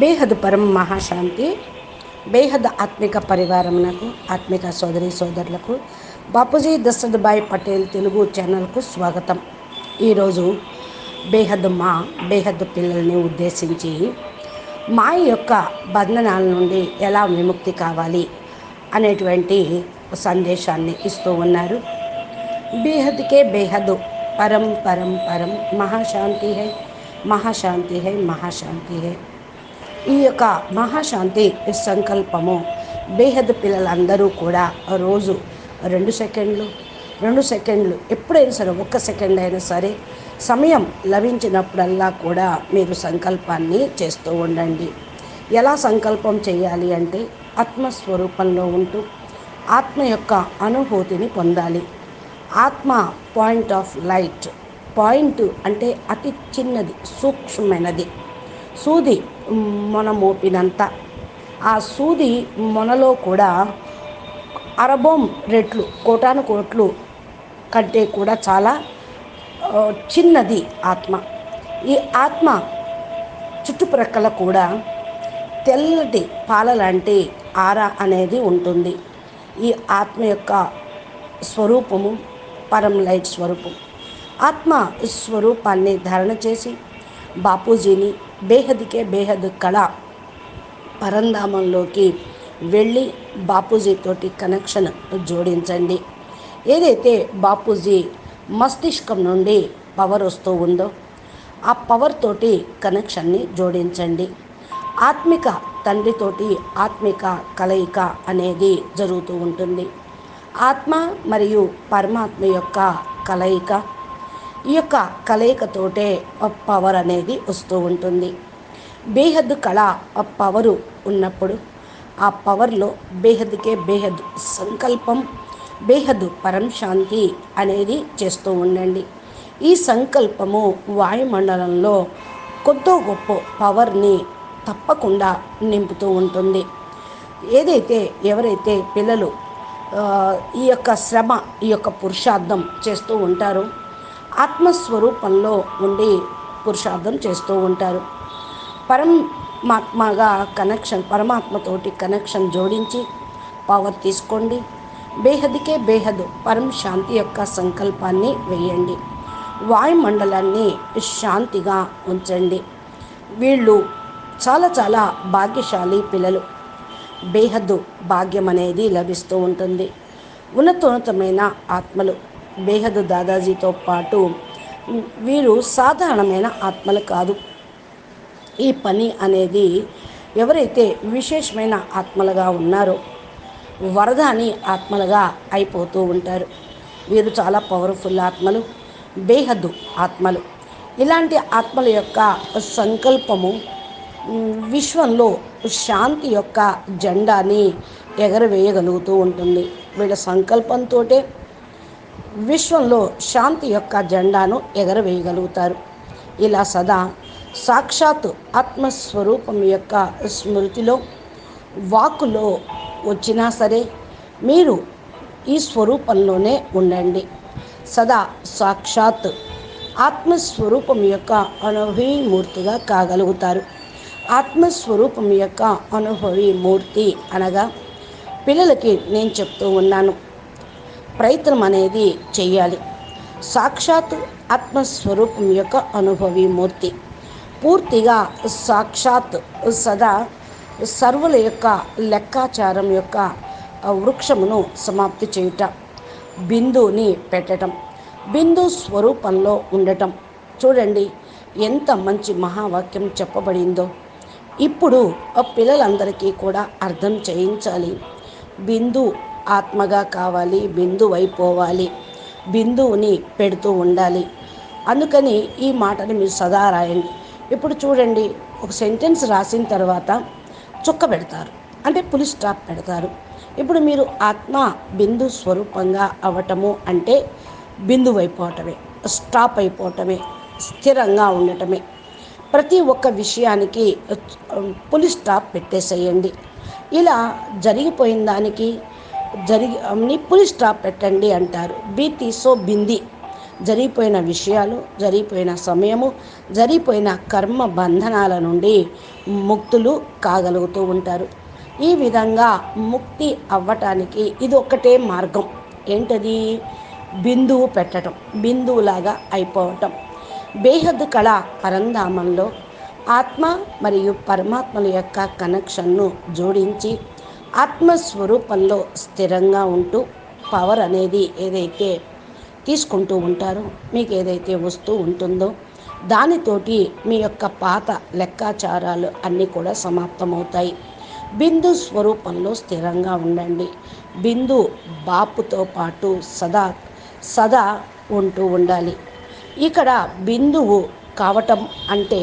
బేహద్ పరం మహాశాంతి బేహద్ ఆత్మిక పరివారమునకు ఆత్మిక సోదరి సోదరులకు బాపూజీ దశరథ్భాయ్ పటేల్ తెలుగు ఛానల్కు స్వాగతం. ఈరోజు బేహద్ మా బేహద్ పిల్లల్ని ఉద్దేశించి మా యొక్క బంధనాల నుండి ఎలా విముక్తి కావాలి అనేటువంటి సందేశాన్ని ఇస్తూ ఉన్నారు. బేహద్కే బేహద్ పరం పరం పరం మహాశాంతి హై మహాశాంతి హై మహాశాంతి హై. ఈ యొక్క మహాశాంతి సంకల్పము. బేహద్ పిల్లలందరూ కూడా రోజు రెండు సెకండ్లు రెండు సెకండ్లు ఎప్పుడైనా సరే ఒక్క సెకండ్ అయినా సరే సమయం లభించినప్పుడల్లా కూడా మీరు సంకల్పాన్ని చేస్తూ ఉండండి. ఎలా సంకల్పం చేయాలి అంటే ఆత్మస్వరూపంలో ఉంటూ ఆత్మ యొక్క అనుభూతిని పొందాలి. ఆత్మ పాయింట్ ఆఫ్ లైట్. పాయింట్ అంటే అతి చిన్నది సూక్ష్మమైనది. సూది మొన మోపినంత ఆ సూది మొనలో కూడా అరబోం రెట్లు కోటాను కోట్లు కంటే కూడా చాలా చిన్నది ఆత్మ. ఈ ఆత్మ చుట్టుప్రక్కల కూడా తెల్లటి పాల లాంటి ఆర అనేది ఉంటుంది. ఈ ఆత్మ యొక్క స్వరూపము పరం లైట్ స్వరూపం. ఆత్మ స్వరూపాన్ని ధారణ చేసి బాపూజీని బేహద్కే బేహద్ కళ పరంధామంలోకి వెళ్ళి బాపూజీతోటి కనెక్షన్ జోడించండి. ఏదైతే బాపూజీ మస్తిష్కం నుండి పవర్ వస్తూ ఉందో ఆ పవర్ తోటి కనెక్షన్ని జోడించండి. ఆత్మిక తండ్రితోటి ఆత్మిక కలయిక అనేది జరుగుతూ ఉంటుంది. ఆత్మ మరియు పరమాత్మ యొక్క కలయిక ఈ యొక్క కలయికతోటే పవర్ అనేది వస్తూ ఉంటుంది. బేహద్ కళ ఆ పవరు ఉన్నప్పుడు ఆ పవర్లో బేహద్కే బేహద్ సంకల్పం బేహద్ పరం శాంతి అనేది చేస్తూ ఉండండి. ఈ సంకల్పము వాయుమండలంలో కొద్దో గొప్ప పవర్ని తప్పకుండా నింపుతూ ఉంటుంది. ఏదైతే ఎవరైతే పిల్లలు ఈ యొక్క శ్రమ ఈ యొక్క పురుషార్థం చేస్తూ ఉంటారో ఆత్మస్వరూపంలో ఉండి పురుషార్థం చేస్తూ ఉంటారు. పరమాత్మగా కనెక్షన్ పరమాత్మతోటి కనెక్షన్ జోడించి పవర్ తీసుకోండి. బేహద్కే బేహద్ పరం శాంతి యొక్క సంకల్పాన్ని వేయండి. వాయుమండలాన్ని శాంతిగా ఉంచండి. వీళ్ళు చాలా చాలా భాగ్యశాలి పిల్లలు. బేహద్దు భాగ్యం అనేది లభిస్తూ ఉంటుంది. ఉన్నతోన్నతమైన ఆత్మలు. బేహద్దు దాదాజీతో పాటు వీరు సాధారణమైన ఆత్మలు కాదు. ఈ పని అనేది ఎవరైతే విశేషమైన ఆత్మలుగా ఉన్నారో వరదాని ఆత్మలుగా అయిపోతూ ఉంటారు. వీరు చాలా పవర్ఫుల్ ఆత్మలు బేహద్దు ఆత్మలు. ఇలాంటి ఆత్మల యొక్క సంకల్పము విశ్వంలో శాంతి యొక్క జెండాని ఎగరవేయగలుగుతూ ఉంటుంది. వీళ్ళ సంకల్పంతో విశ్వంలో శాంతి యొక్క జెండాను ఎగరవేయగలుగుతారు. ఇలా సదా సాక్షాత్ ఆత్మస్వరూపం యొక్క స్మృతిలో వాక్కులో వచ్చినా సరే మీరు ఈ స్వరూపంలోనే ఉండండి. సదా సాక్షాత్ ఆత్మస్వరూపం యొక్క అనుభవి మూర్తిగా కాగలుగుతారు. ఆత్మస్వరూపం యొక్క అనుభవి మూర్తి అనగా పిల్లలకి నేను చెప్తూ ఉన్నాను ప్రయత్నం అనేది చేయాలి. సాక్షాత్ ఆత్మస్వరూపం యొక్క అనుభవి మూర్తి పూర్తిగా సాక్షాత్ సదా సర్వుల యొక్క లెక్కాచారం యొక్క వృక్షమును సమాప్తి చేయుట బిందుని పెట్టటం బిందు స్వరూపంలో ఉండటం. చూడండి ఎంత మంచి మహావాక్యం చెప్పబడిందో. ఇప్పుడు పిల్లలందరికీ కూడా అర్థం చేయించాలి. బిందు ఆత్మగా కావాలి బిందువు అయిపోవాలి బిందువుని పెడుతూ ఉండాలి. అందుకని ఈ మాటని మీరు సదా రాయండి. ఇప్పుడు చూడండి ఒక సెంటెన్స్ రాసిన తర్వాత చుక్క పెడతారు. అంటే పులి స్టాప్ పెడతారు. ఇప్పుడు మీరు ఆత్మ బిందు స్వరూపంగా అవటము అంటే బిందువు అయిపోవటమే స్టాప్ అయిపోవటమే స్థిరంగా ఉండటమే. ప్రతి ఒక్క విషయానికి పులి స్టాప్ పెట్టేసేయండి. ఇలా జరిగిపోయిన దానికి జరిగి ని పులి స్టాప్ పెట్టండి అంటారు. బి తీసో బింది. జరిగిపోయిన విషయాలు జరిగిపోయిన సమయము జరిగిపోయిన కర్మ బంధనాల నుండి ముక్తులు కాగలుగుతూ ఉంటారు. ఈ విధంగా ముక్తి అవ్వటానికి ఇది ఒక్కటే మార్గం. ఏంటది? బిందువు పెట్టడం బిందువులాగా అయిపోవటం. బేహద్ కళ పరంధామంలో ఆత్మ మరియు పరమాత్మల యొక్క కనెక్షన్ను జోడించి ఆత్మస్వరూపంలో స్థిరంగా ఉంటూ పవర్ అనేది ఏదైతే తీసుకుంటూ ఉంటారో మీకు ఏదైతే వస్తూ ఉంటుందో దానితోటి మీ యొక్క పాత లెక్కాచారాలు అన్నీ కూడా సమాప్తమవుతాయి. బిందు స్వరూపంలో స్థిరంగా ఉండండి. బిందు బాపుతో పాటు సదా సదా ఉంటూ ఉండాలి. ఇక్కడ బిందువు కావటం అంటే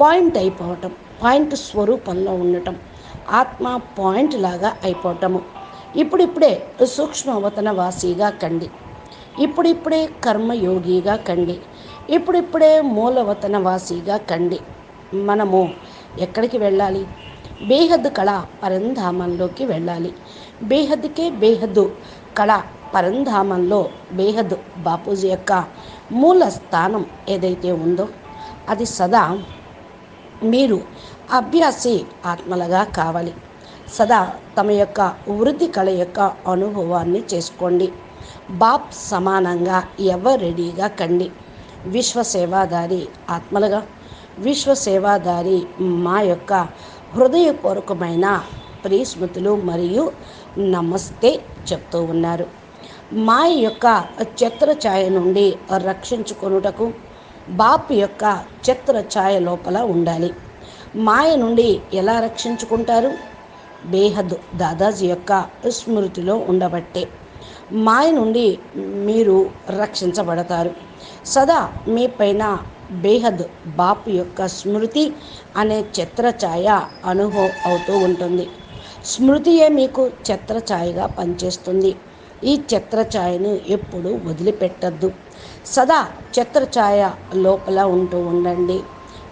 పాయింట్ అయిపోవటం పాయింట్ స్వరూపంలో ఉండటం. ఆత్మ పాయింట్ లాగా అయిపోవటము. ఇప్పుడిప్పుడే సూక్ష్మవతన వాసిగా కండి. ఇప్పుడిప్పుడే కర్మయోగిగా కండి. ఇప్పుడిప్పుడే మూలవతన వాసిగా కండి. మనము ఎక్కడికి వెళ్ళాలి? బేహద్ కళ పరంధామంలోకి వెళ్ళాలి. బేహద్కే బేహద్దు కళ పరంధామంలో బేహద్ బాపూజీ యొక్క మూల స్థానం ఏదైతే ఉందో అది సదా మీరు అభ్యాసి ఆత్మలుగా కావాలి. సదా తమ యొక్క వృద్ధి కళ యొక్క అనుభవాన్ని చేసుకోండి. బాప్ సమానంగా ఎవరు రెడీగా కండి. విశ్వసేవాదారి ఆత్మలుగా విశ్వసేవాదారి మా యొక్క హృదయపూర్వకమైన ప్రియస్మృతులు మరియు నమస్తే చెప్తూ ఉన్నారు. మా యొక్క చిత్ర ఛాయ నుండి రక్షించుకొనుటకు బాప్ యొక్క చిత్ర ఛాయ లోపల ఉండాలి. మాయ నుండి ఎలా రక్షించుకుంటారు? బేహద్ దాదాజీ యొక్క స్మృతిలో ఉండబట్టే మాయ నుండి మీరు రక్షించబడతారు. సదా మీ పైన బేహద్ బాపు యొక్క స్మృతి అనే ఛాయ అనుభవం అవుతూ ఉంటుంది. స్మృతియే మీకు చిత్రఛాయగా పనిచేస్తుంది. ఈ చిత్రఛాయను ఎప్పుడు వదిలిపెట్టద్దు. సదా చిత్రఛాయ లోపల ఉంటూ ఉండండి.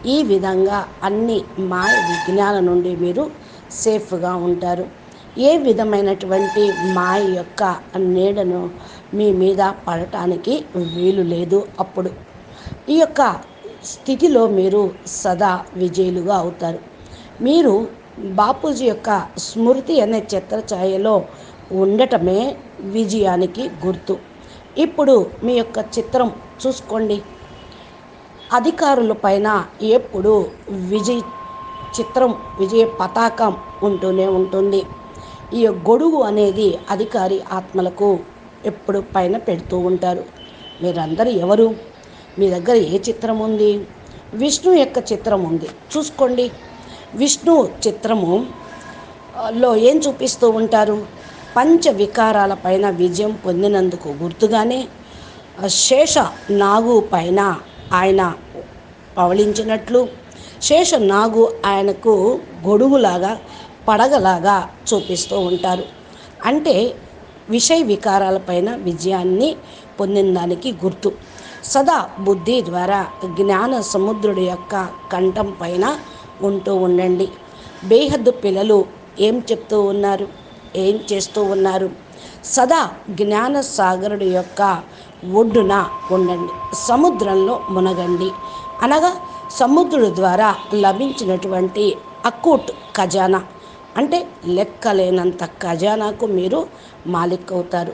ఈ విధంగా అన్ని మాయ విజ్ఞాన నుండి మీరు సేఫ్గా ఉంటారు. ఏ విధమైనటువంటి మాయ యొక్క నీడను మీ మీద పడటానికి వీలు లేదు అప్పుడు. ఈ యొక్క స్థితిలో మీరు సదా విజయులుగా అవుతారు. మీరు బాపూజీ యొక్క స్మృతి అనే చిత్రఛాయలో ఉండటమే విజయానికి గుర్తు. ఇప్పుడు మీ యొక్క చిత్రం చూసుకోండి. అధికారుల పైన ఎప్పుడు విజయ్ చిత్రం విజయ పతాకం ఉంటూనే ఉంటుంది. ఈ గొడుగు అనేది అధికారి ఆత్మలకు ఎప్పుడు పైన పెడుతూ ఉంటారు. మీరందరూ ఎవరు? మీ దగ్గర ఏ చిత్రం ఉంది? విష్ణు యొక్క చిత్రం ఉంది. చూసుకోండి. విష్ణు చిత్రము లో ఏం చూపిస్తూ ఉంటారు? పంచ వికారాల పైన విజయం పొందినందుకు గుర్తుగానే శేష నాగు పైన ఆయన పవళించినట్లు శేష నాగు ఆయనకు గొడుగులాగా పడగలాగా చూపిస్తూ ఉంటారు. అంటే విషయ వికారాలపైన విజయాన్ని పొందిన దానికి గుర్తు. సదా బుద్ధి ద్వారా జ్ఞాన సముద్రుడి యొక్క కంఠం పైన ఉంటూ ఉండండి. బేహద్దు పిల్లలు ఏం చెప్తూ ఉన్నారు? ఏం చేస్తూ ఉన్నారు? సదా జ్ఞాన సాగరుడి యొక్క ఒడ్డున ఉండండి. సముద్రంలో మునగండి. అనగా సముద్రుడు ద్వారా లభించినటువంటి అకూట్ ఖజానా. అంటే లెక్కలేనంత ఖజానాకు మీరు మాలిక్ అవుతారు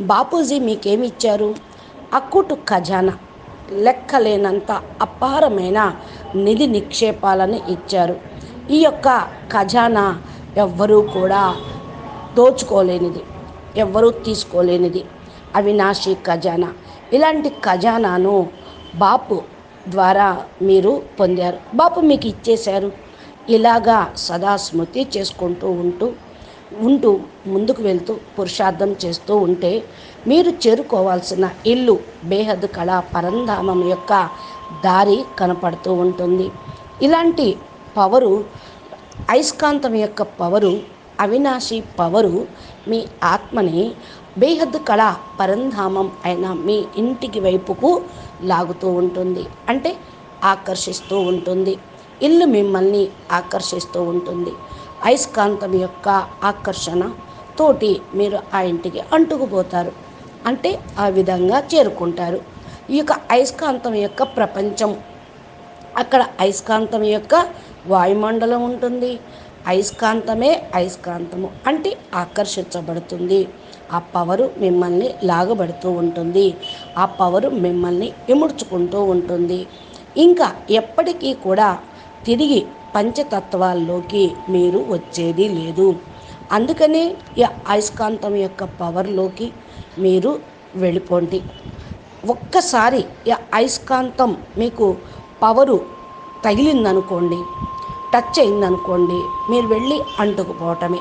బాపూజీ మీకేమి ఇచ్చారు? అక్కుటు ఖజానా. లెక్కలేనంత అపారమైన నిధి నిక్షేపాలను ఇచ్చారు. ఈ యొక్క ఖజానా ఎవ్వరూ కూడా దోచుకోలేనిది. ఎవ్వరూ తీసుకోలేనిది. అవినాశి ఖజానా. ఇలాంటి ఖజానాను బాపు ద్వారా మీరు పొందారు. బాపు మీకు ఇచ్చేశారు. ఇలాగా సదా స్మృతి చేసుకుంటూ ఉంటూ ఉంటూ ముందుకు వెళ్తూ పురుషార్థం చేస్తూ ఉంటే మీరు చేరుకోవాల్సిన ఇల్లు బేహద్ కళ పరంధామం యొక్క దారి కనపడుతూ ఉంటుంది. ఇలాంటి పవరు అయస్కాంతం యొక్క పవరు అవినాశి పవరు మీ ఆత్మని బేహద్ కళ పరంధామం అయిన మీ ఇంటికి వైపుకు లాగుతూ ఉంటుంది. అంటే ఆకర్షిస్తూ ఉంటుంది. ఇల్లు మిమ్మల్ని ఆకర్షిస్తూ ఉంటుంది. అయస్కాంతం యొక్క ఆకర్షణ తోటి మీరు ఆ ఇంటికి అంటుకుపోతారు. అంటే ఆ విధంగా చేరుకుంటారు. ఈ యొక్క అయస్కాంతం యొక్క ప్రపంచం. అక్కడ అయస్కాంతం యొక్క వాయుమండలం ఉంటుంది. అయస్కాంతమే అయస్కాంతము అంటే ఆకర్షించబడుతుంది. ఆ పవరు మిమ్మల్ని లాగబడుతూ ఉంటుంది. ఆ పవరు మిమ్మల్ని ఇముడ్చుకుంటూ ఉంటుంది. ఇంకా ఎప్పటికీ కూడా తిరిగి పంచతత్వాల్లోకి మీరు వచ్చేది లేదు. అందుకనే ఈ అయస్కాంతం యొక్క పవర్లోకి మీరు వెళ్ళిపోండి. ఒక్కసారి ఈ అయస్కాంతం మీకు పవరు తగిలిందనుకోండి టచ్ అయిందనుకోండి మీరు వెళ్ళి అంటుకుపోవటమే.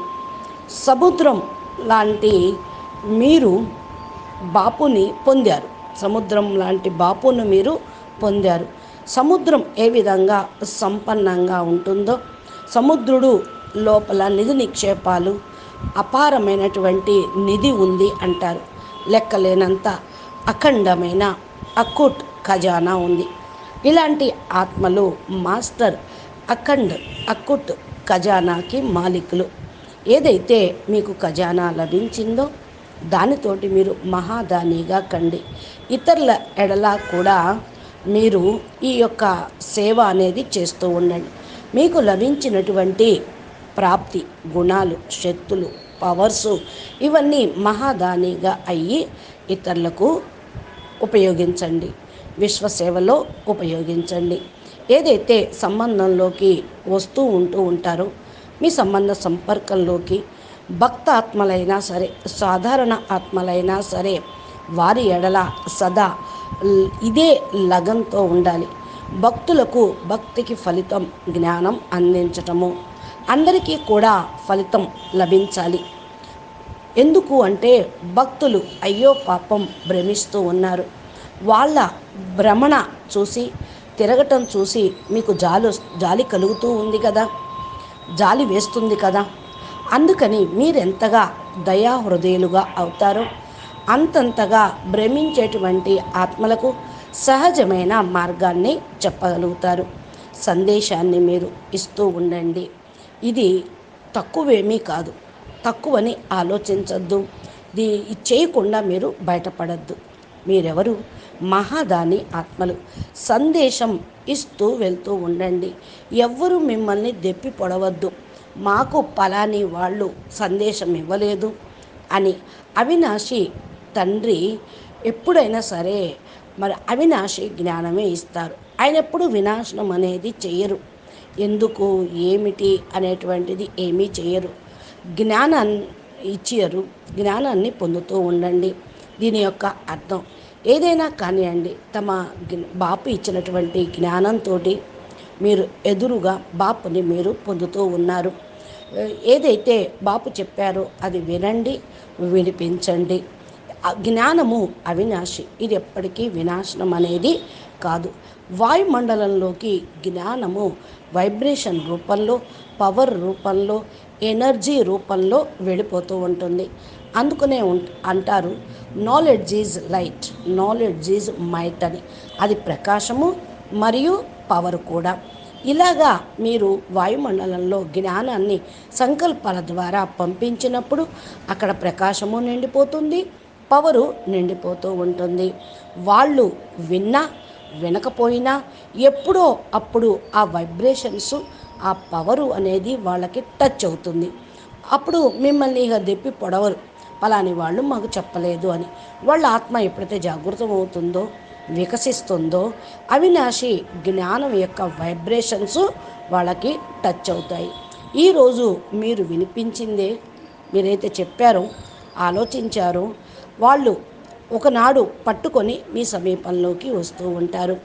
సముద్రం లాంటి మీరు బాపుని పొందారు. సముద్రం లాంటి బాపును మీరు పొందారు. సముద్రం ఏ విధంగా సంపన్నంగా ఉంటుందో సముద్రుడు లోపల నిధి నిక్షేపాలు అపారమైనటువంటి నిధి ఉంది అంటారు. లెక్కలేనంత అఖండమైన అకుట్ ఖజానా ఉంది. ఇలాంటి ఆత్మలు మాస్టర్ అఖండ్ అకుట్ ఖజానాకి మాలికులు. ఏదైతే మీకు ఖజానా లభించిందో దానితోటి మీరు మహాదానిగా కండి. ఇతరుల ఎడలా కూడా మీరు ఈ యొక్క సేవ అనేది చేస్తూ ఉండండి. మీకు లభించినటువంటి ప్రాప్తి గుణాలు శక్తులు పవర్స్ ఇవన్నీ మహాదానిగా అయ్యి ఇతరులకు ఉపయోగించండి. విశ్వసేవలో ఉపయోగించండి. ఏదైతే సంబంధంలోకి వస్తూ ఉంటూ ఉంటారో మీ సంబంధ సంపర్కంలోకి భక్త ఆత్మలైనా సరే సాధారణ ఆత్మలైనా సరే వారి ఎడల సదా ఇదే లగంతో ఉండాలి. భక్తులకు భక్తికి ఫలితం జ్ఞానం అందించటము అందరికీ కూడా ఫలితం లభించాలి. ఎందుకు అంటే భక్తులు అయ్యో పాపం భ్రమిస్తూ ఉన్నారు. వాళ్ళ భ్రమణ చూసి తిరగటం చూసి మీకు జాలు జాలి కలుగుతూ ఉంది కదా? జాలి వేస్తుంది కదా? అందుకని మీరెంతగా దయా హృదయులుగా అవుతారో అంతంతగా భ్రమించేటువంటి ఆత్మలకు సహజమైన మార్గాన్ని చెప్పగలుగుతారు. సందేశాన్ని మీరు ఇస్తూ ఉండండి. ఇది తక్కువేమీ కాదు. తక్కువని ఆలోచించద్దు. దీ ఇది చేయకుండా మీరు బయటపడద్దు. మీరెవరు? మహాదాని ఆత్మలు. సందేశం ఇస్తూ వెళ్తూ ఉండండి. ఎవ్వరు మిమ్మల్ని దెప్పి పొడవద్దు. మాకు పలాని వాళ్ళు సందేశం ఇవ్వలేదు అని అవినాశి తండ్రి ఎప్పుడైనా సరే మరి అవినాశి జ్ఞానమే ఇస్తారు. ఆయన ఎప్పుడు వినాశనం అనేది చేయరు ఎందుకు? ఏమిటి? అనేటువంటిది ఏమీ చేయరు జ్ఞానాన్ని ఇచ్చారు. జ్ఞానాన్ని పొందుతూ ఉండండి. దీని యొక్క అర్థం ఏదైనా కానివ్వండి తమ బాపు ఇచ్చినటువంటి జ్ఞానంతో మీరు ఎదురుగా బాపుని మీరు పొందుతూ ఉన్నారు. ఏదైతే బాపు చెప్పారో అది వినండి వినిపించండి. జ్ఞానము అవినాశి. ఇది ఎప్పటికీ వినాశనం అనేది కాదు. వాయుమండలంలోకి జ్ఞానము వైబ్రేషన్ రూపంలో పవర్ రూపంలో ఎనర్జీ రూపంలో వెళ్ళిపోతూ ఉంటుంది. అందుకనే ఉం- అంటారు knowledge is light knowledge is might అని. అది ప్రకాశము మరియు పవర్ కూడా. ఇలాగా మీరు వాయుమండలంలో జ్ఞానాన్ని సంకల్పాల ద్వారా పంపించినప్పుడు అక్కడ ప్రకాశము నిండిపోతుంది పవరు నిండిపోతూ ఉంటుంది. వాళ్ళు విన్నా వినకపోయినా ఎప్పుడో అప్పుడు ఆ వైబ్రేషన్స్ ఆ పవరు అనేది వాళ్ళకి టచ్ అవుతుంది. అప్పుడు మిమ్మల్ని ఇక దెప్పి పొడవరు. పలాని వాళ్ళు మాకు చెప్పలేదు అని. వాళ్ళ ఆత్మ ఎప్పుడైతే జాగృతం అవుతుందో వికసిస్తుందో అవినాశి జ్ఞానం యొక్క వైబ్రేషన్స్ వాళ్ళకి టచ్ అవుతాయి. ఈరోజు మీరు వినిపించిందే మీరైతే చెప్పారో ఆలోచించారో వాళ్ళు ఒకనాడు పట్టుకొని మీ సమీపంలోకి వస్తూ ఉంటారు.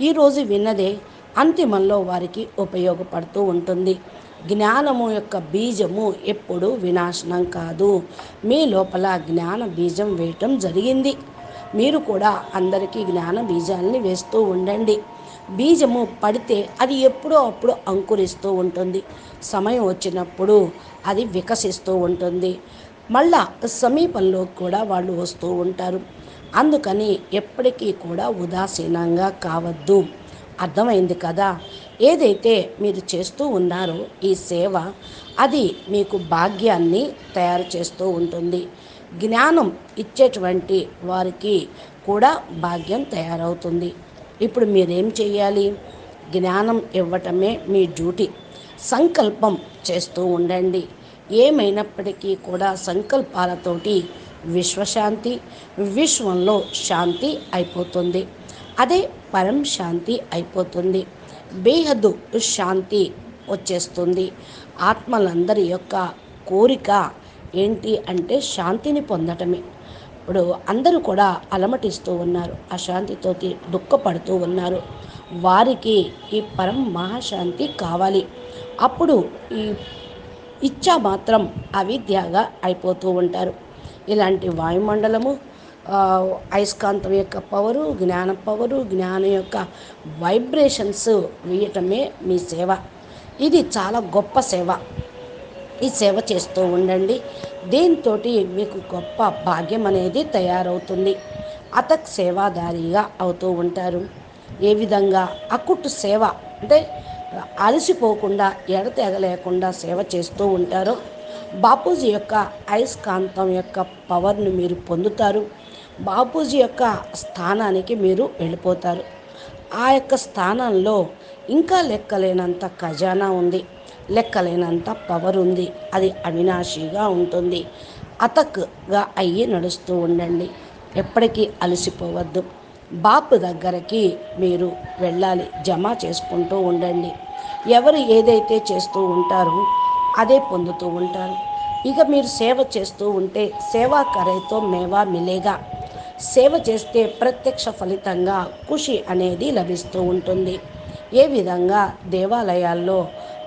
ఈరోజు విన్నదే అంతిమంలో వారికి ఉపయోగపడుతూ ఉంటుంది. జ్ఞానము యొక్క బీజము ఎప్పుడు వినాశనం కాదు. మీ లోపల జ్ఞాన బీజం వేయటం జరిగింది. మీరు కూడా అందరికీ జ్ఞాన బీజాలని వేస్తూ ఉండండి. బీజము పడితే అది ఎప్పుడో అప్పుడు అంకురిస్తూ ఉంటుంది. సమయం వచ్చినప్పుడు అది వికసిస్తూ ఉంటుంది. మళ్ళా సమీపంలో కూడా వాళ్ళు వస్తూ ఉంటారు. అందుకని ఎప్పటికీ కూడా ఉదాసీనంగా కావద్దు. అర్థమైంది కదా? ఏదైతే మీరు చేస్తూ ఉన్నారో ఈ సేవ అది మీకు భాగ్యాన్ని తయారు చేస్తూ ఉంటుంది. జ్ఞానం ఇచ్చేటువంటి వారికి కూడా భాగ్యం తయారవుతుంది. ఇప్పుడు మీరేం చేయాలి జ్ఞానం ఇవ్వటమే మీ డ్యూటీ. సంకల్పం చేస్తూ ఉండండి. ఏమైనప్పటికీ కూడా సంకల్పాలతోటి విశ్వశాంతి విశ్వంలో శాంతి అయిపోతుంది. అదే పరం శాంతి అయిపోతుంది. బేహద్దు శాంతి వచ్చేస్తుంది. ఆత్మలందరి యొక్క కోరిక ఏంటి అంటే శాంతిని పొందటమే. ఇప్పుడు అందరూ కూడా అలమటిస్తూ ఉన్నారు అశాంతితో దుఃఖపడుతూ ఉన్నారు. వారికి ఈ పరం మహాశాంతి కావాలి. అప్పుడు ఈ ఇచ్చా మాత్రం అవిద్యగా అయిపోతూ ఉంటారు. ఇలాంటి వాయుమండలము అయస్కాంతం యొక్క పవరు జ్ఞాన పవరు జ్ఞానం యొక్క వైబ్రేషన్స్ వేయటమే మీ సేవ. ఇది చాలా గొప్ప సేవ. ఈ సేవ చేస్తూ ఉండండి. దీంతో మీకు గొప్ప భాగ్యం అనేది తయారవుతుంది. అతక్ సేవాదారిగా అవుతూ ఉంటారు. ఏ విధంగా? అకుట్ సేవ అంటే అలసిపోకుండా ఎడతెగలేకుండా సేవ చేస్తూ ఉంటారో. బాపూజీ యొక్క అయస్కాంతం యొక్క పవర్ను మీరు పొందుతారు. బాపూజీ యొక్క స్థానానికి మీరు వెళ్ళిపోతారు. ఆ యొక్క స్థానంలో ఇంకా లెక్కలేనంత ఖజానా ఉంది. లెక్కలేనంత పవర్ ఉంది. అది అవినాశిగా ఉంటుంది. అతక్గా అయ్యి నడుస్తూ ఉండండి. ఎప్పటికీ అలసిపోవద్దు. బాపు దగ్గరికి మీరు వెళ్ళాలి. జమ చేసుకుంటూ ఉండండి. ఎవరు ఏదైతే చేస్తూ ఉంటారో అదే పొందుతూ ఉంటారు. ఇక మీరు సేవ చేస్తూ ఉంటే సేవా కరైతో మేవా మిలేగా. సేవ చేస్తే ప్రత్యక్ష ఫలితంగా ఖుషి అనేది లభిస్తూ ఉంటుంది. ఏ విధంగా దేవాలయాల్లో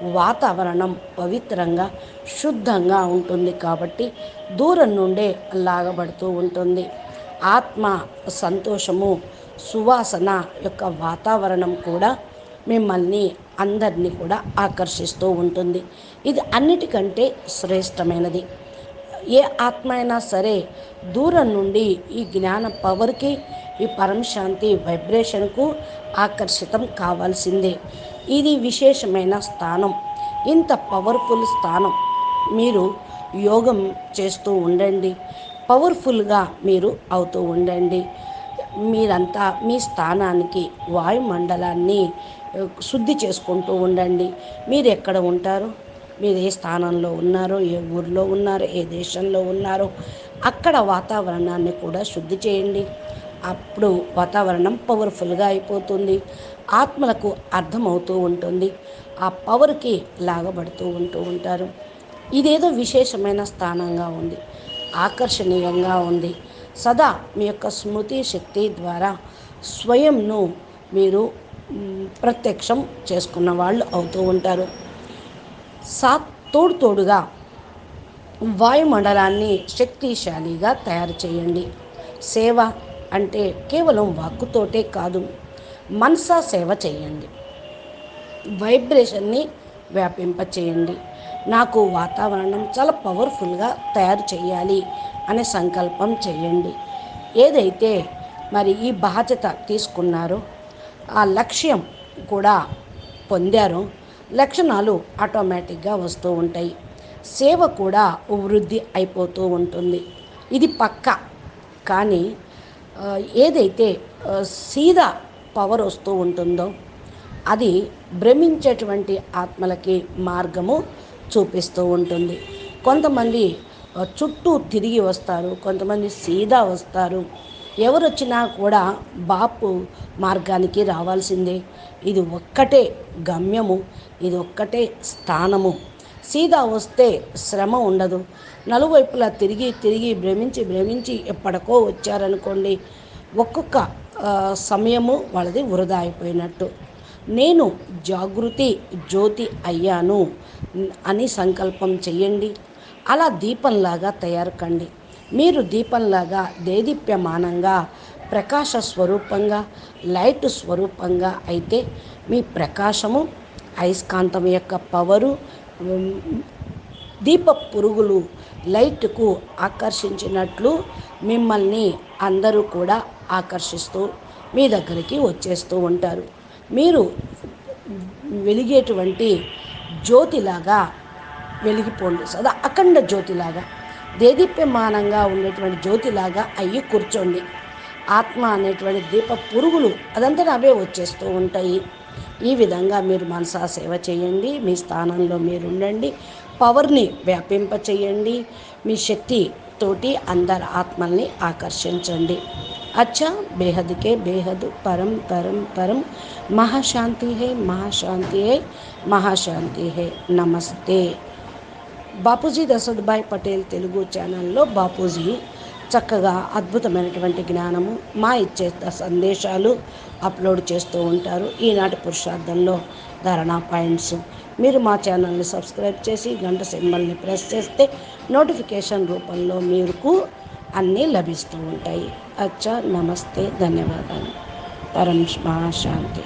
వాతావరణం పవిత్రంగా శుద్ధంగా ఉంటుంది కాబట్టి దూరం నుండే లాగబడుతూ ఉంటుంది. ఆత్మ సంతోషము సువాసన యొక్క వాతావరణం కూడా మిమ్మల్ని అందరినీ కూడా ఆకర్షిస్తూ ఉంటుంది. ఇది అన్నిటికంటే శ్రేష్టమైనది. ఏ ఆత్మ అయినా సరే దూరం నుండి ఈ జ్ఞాన పవర్కి ఈ పరమశాంతి వైబ్రేషన్కు ఆకర్షితం కావాల్సిందే. ఇది విశేషమైన స్థానం. ఇంత పవర్ఫుల్ స్థానం. మీరు యోగం చేస్తూ ఉండండి. పవర్ఫుల్గా మీరు అవుతూ ఉండండి. మీరంతా మీ స్థానానికి వాయుమండలాన్ని శుద్ధి చేసుకుంటూ ఉండండి. మీరు ఎక్కడ ఉంటారు? మీరు ఏ స్థానంలో ఉన్నారో ఏ ఊర్లో ఉన్నారో ఏ దేశంలో ఉన్నారో అక్కడ వాతావరణాన్ని కూడా శుద్ధి చేయండి. అప్పుడు వాతావరణం పవర్ఫుల్గా అయిపోతుంది. ఆత్మలకు అర్థమవుతూ ఉంటుంది. ఆ పవర్కి లాగబడుతూ ఉంటూ ఉంటారు. ఇదేదో విశేషమైన స్థానంగా ఉంది. ఆకర్షణీయంగా ఉంది. సదా మీ యొక్క స్మృతి శక్తి ద్వారా స్వయంను మీరు ప్రత్యక్షం చేసుకున్న వాళ్ళు అవుతూ ఉంటారు. సా తోడు తోడుగా వాయుమండలాన్ని శక్తిశాలిగా తయారు చేయండి. సేవ అంటే కేవలం వాక్కుతోటే కాదు మనసా సేవ చేయండి. వైబ్రేషన్ని వ్యాపింపచేయండి. నాకు వాతావరణం చాలా పవర్ఫుల్గా తయారు చేయాలి అనే సంకల్పం చేయండి. ఏదైతే మరి ఈ బాధ్యత తీసుకున్నారో ఆ లక్ష్యం కూడా పొందారో లక్షణాలు ఆటోమేటిక్గా వస్తూ ఉంటాయి. సేవ కూడా వృద్ధి అయిపోతూ ఉంటుంది. ఇది పక్క. కానీ ఏదైతే సీదా పవర్ వస్తూ ఉంటుందో అది భ్రమించేటువంటి ఆత్మలకి మార్గము చూపిస్తూ ఉంటుంది. కొంతమంది చుట్టూ తిరిగి వస్తారు కొంతమంది సీదా వస్తారు. ఎవరు వచ్చినా కూడా బాపు మార్గానికి రావాల్సిందే. ఇది ఒక్కటే గమ్యము ఇది ఒక్కటే స్థానము. సీదా వస్తే శ్రమ ఉండదు. నలువైపులా తిరిగి తిరిగి భ్రమించి భ్రమించి ఎప్పటికో వచ్చారనుకోండి ఒక్కొక్క సమయము వాళ్ళది వృధా అయిపోయినట్టు. నేను జాగృతి జ్యోతి అయ్యాను అని సంకల్పం చెయ్యండి. అలా దీపంలాగా తయారు కండి. మీరు దీపంలాగా దేదీప్యమానంగా ప్రకాశ స్వరూపంగా లైట్ స్వరూపంగా అయితే మీ ప్రకాశము అయస్కాంతం యొక్క పవరు దీప పురుగులు లైట్కు ఆకర్షించినట్లు మిమ్మల్ని అందరూ కూడా ఆకర్షిస్తూ మీ దగ్గరికి వచ్చేస్తూ ఉంటారు. మీరు వెలిగేటువంటి జ్యోతిలాగా వెలిగిపోండి. సదా అఖండ జ్యోతిలాగా దేదీప్యమానంగా ఉండేటువంటి జ్యోతిలాగా అయ్యి కూర్చోండి. ఆత్మ అనేటువంటి దీప పురుగులు అదంతా అవే వచ్చేస్తూ ఉంటాయి. ఈ విధంగా మీరు మనసా సేవ చేయండి మీ స్థానంలో మీరు ఉండండి పవర్ని వ్యాపింప చేయండి మీ శక్తి తోటి అందరి ఆత్మల్ని ఆకర్షించండి. అచ్చా బేహద్కే బేహద్ పరం పరం పరం మహాశాంతి హే మహాశాంతి హే మహాశాంతి హే నమస్తే. బాపూజీ దశరథ్భాయ్ పటేల్ తెలుగు ఛానల్లో బాపూజీ చక్కగా అద్భుతమైనటువంటి జ్ఞానము మా ఇచ్చే సందేశాలు అప్లోడ్ చేస్తూ ఉంటారు. ఈనాటి పురుషార్థంలో ధారణా పాయింట్స్. మీరు మా ఛానల్ని సబ్స్క్రైబ్ చేసి గంట సింబల్ని ప్రెస్ చేస్తే నోటిఫికేషన్ రూపంలో మీకు అన్నీ లభిస్తూ ఉంటాయి. అచ్చా నమస్తే ధన్యవాదాలు. పరం మహాశాంతి.